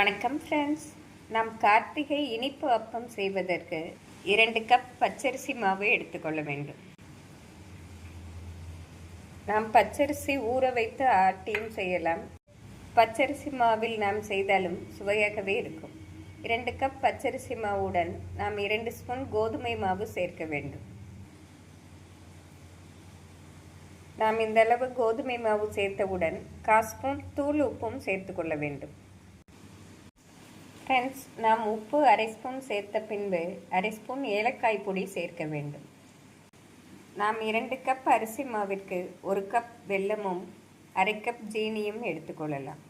வணக்கம் ஃப்ரெண்ட்ஸ் நாம் கார்த்திகை இனிப்பு அப்பம் செய்வதற்கு இரண்டு கப் பச்சரிசி மாவு எடுத்துக்கொள்ள வேண்டும். நாம் பச்சரிசி ஊற வைத்து ஆட்டியும் செய்யலாம். பச்சரிசி மாவில் நாம் செய்தாலும் சுவையாகவே இருக்கும். இரண்டு கப் பச்சரிசி மாவுடன் நாம் இரண்டு ஸ்பூன் கோதுமை மாவு சேர்க்க வேண்டும். நாம் இந்த அளவு கோதுமை மாவு சேர்த்தவுடன் கால் ஸ்பூன் தூள் உப்பும் சேர்த்து கொள்ள வேண்டும். ஃப்ரெண்ட்ஸ் நாம் உப்பு அரை ஸ்பூன் சேர்த்த பின்பு அரை ஸ்பூன் ஏலக்காய் பொடி சேர்க்க வேண்டும். நாம் இரண்டு கப் அரிசி மாவிற்கு ஒரு கப் வெல்லமும் அரை கப் ஜீனியும் எடுத்துக்கொள்ளலாம்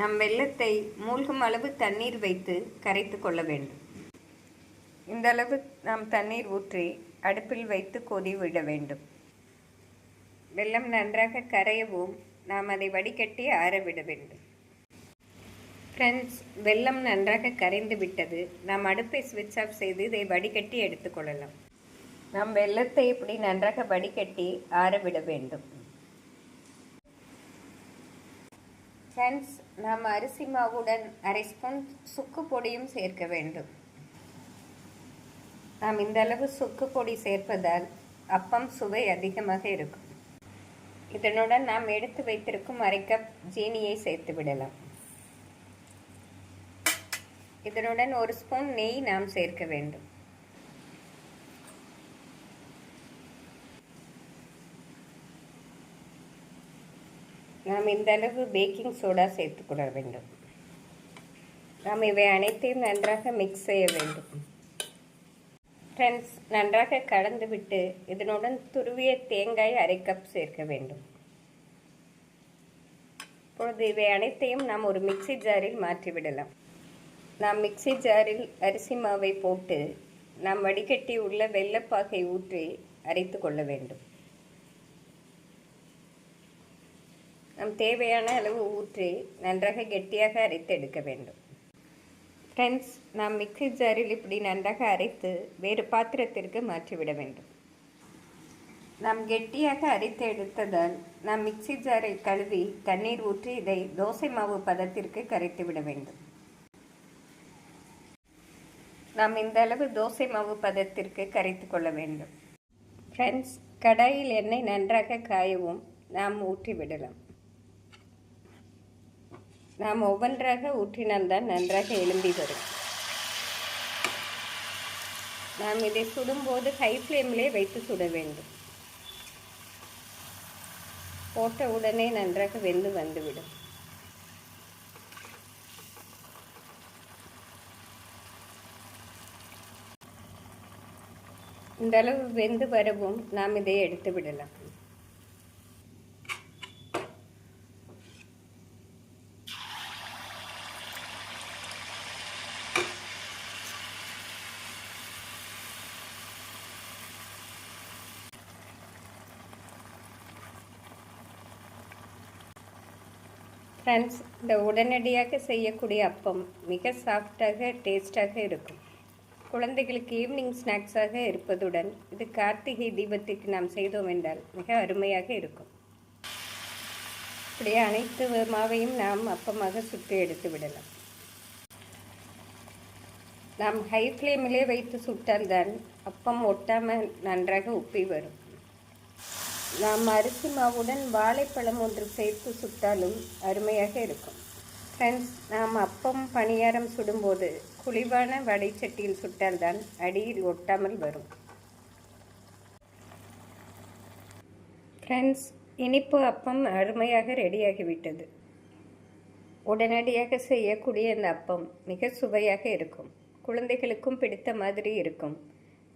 நம் வெல்லத்தை மூழ்கும் அளவு தண்ணீர் வைத்து கரைத்து கொள்ள வேண்டும். இந்த அளவு நாம் தண்ணீர் ஊற்றி அடுப்பில் வைத்து கொதி விட வேண்டும். வெல்லம் நன்றாக கரையவும் நாம் அதை வடிகட்டி ஆற விட வேண்டும். ஃப்ரெண்ட்ஸ் வெல்லம் நன்றாக கரைந்து விட்டது. நாம் அடுப்பை ஸ்விட்ச் ஆஃப் செய்து இதை வடிகட்டி எடுத்துக்கொள்ளலாம் நாம் வெல்லத்தை இப்படி நன்றாக வடிகட்டி ஆறவிட வேண்டும். ஃப்ரெண்ட்ஸ் நாம் அரிசி மாவுடன் அரை ஸ்பூன் சுக்கு பொடியும் சேர்க்க வேண்டும். நாம் இந்த அளவு சுக்கு பொடி சேர்ப்பதால் அப்பம் சுவை அதிகமாக இருக்கும். இதனுடன் நாம் எடுத்து வைத்திருக்கும் அரை கப் ஜீனியை சேர்த்து விடலாம். இதனுடன் ஒரு ஸ்பூன் நெய் நாம் சேர்க்க வேண்டும். நாம் இந்த அளவு பேக்கிங் சோடா சேர்த்துக்கொள்ள வேண்டும். நாம் இவை அனைத்தையும் நன்றாக மிக்ஸ் செய்ய வேண்டும். ஃப்ரெண்ட்ஸ் நன்றாக கடந்துவிட்டு இதனுடன் துருவிய தேங்காய் அரை கப் சேர்க்க வேண்டும். இப்பொழுது இவை அனைத்தையும் நாம் ஒரு மிக்சி ஜாரில் மாற்றிவிடலாம். நாம் மிக்சி ஜாரில் அரிசி மாவை போட்டு நாம் வடிகட்டி உள்ள வெள்ளப்பாகை ஊற்றி அரைத்து கொள்ள வேண்டும். நம் தேவையான அளவு ஊற்றி நன்றாக கெட்டியாக அரைத்து எடுக்க வேண்டும். ஃப்ரெண்ட்ஸ் நாம் மிக்சி ஜாரில் இப்படி நன்றாக அரைத்து வேறு பாத்திரத்திற்கு மாற்றிவிட வேண்டும். நாம் கெட்டியாக அரைத்து எடுத்ததால் நாம் மிக்சி ஜாரை கழுவி தண்ணீர் ஊற்றி இதை தோசை மாவு பதத்திற்கு கரைத்து விட வேண்டும். நாம் இந்த அளவு தோசை மாவு பதத்திற்கு கரைத்து கொள்ள வேண்டும். ஃப்ரெண்ட்ஸ் கடாயில் எண்ணெய் நன்றாக காயவும் நாம் ஊற்றி விடலாம். நாம் ஒவ்வொன்றாக ஊற்றினால்தான் நன்றாக எழும்பி வரும். நாம் இதை சுடும்போது ஹை ஃப்ளேமிலே வைத்து சுட வேண்டும். போட்ட உடனே நன்றாக வெந்து வந்துவிடும். இந்த அளவு வெந்து வரவும் நாம் இதை எடுத்து விடலாம். ஃப்ரெண்ட்ஸ் இந்த உடனடியாக செய்யக்கூடிய அப்பம் மிக சாஃப்டாக டேஸ்டாக இருக்கும். குழந்தைகளுக்கு ஈவினிங் ஸ்நாக்ஸாக இருப்பதுடன் இது கார்த்திகை தீபத்திற்கு நாம் செய்தோம் என்றால் மிக அருமையாக இருக்கும். இப்படியே அனைத்து மாவையும் நாம் அப்பமாக சுட்டு எடுத்து விடலாம். நாம் ஹை ஃப்ளேமிலே வைத்து சுட்டால்தான் அப்பம் ஒட்டாமல் நன்றாக உப்பி வரும். நாம் அரிசி மாவுடன் வாழைப்பழம் ஒன்று சேர்த்து சுட்டாலும் அருமையாக இருக்கும். ஃப்ரெண்ட்ஸ் நாம் அப்பம் பணியாரம் சுடும்போது குழிவான வடைச்சட்டியில் சுட்டால்தான் அடியில் ஒட்டாமல் வரும். ஃப்ரெண்ட்ஸ் இனிப்பு அப்பம் அருமையாக ரெடியாகிவிட்டது. உடனடியாக செய்யக்கூடிய இந்த அப்பம் மிக சுவையாக இருக்கும். குழந்தைகளுக்கும் பிடித்த மாதிரி இருக்கும்.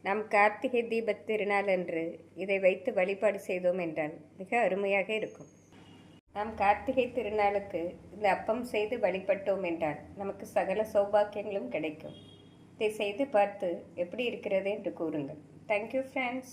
நாம் கார்த்திகை தீபத் திருநாள் அன்று இதை வைத்து வழிபாடு செய்தோம் என்றால் மிக அருமையாக இருக்கும். நாம் கார்த்திகை திருநாளுக்கு இந்த அப்பம் செய்து வழிபட்டோம் என்றால் நமக்கு சகல சௌபாக்கியங்களும் கிடைக்கும். இதை செய்து பார்த்து எப்படி இருக்கிறது என்று கூறுங்கள். Thank you friends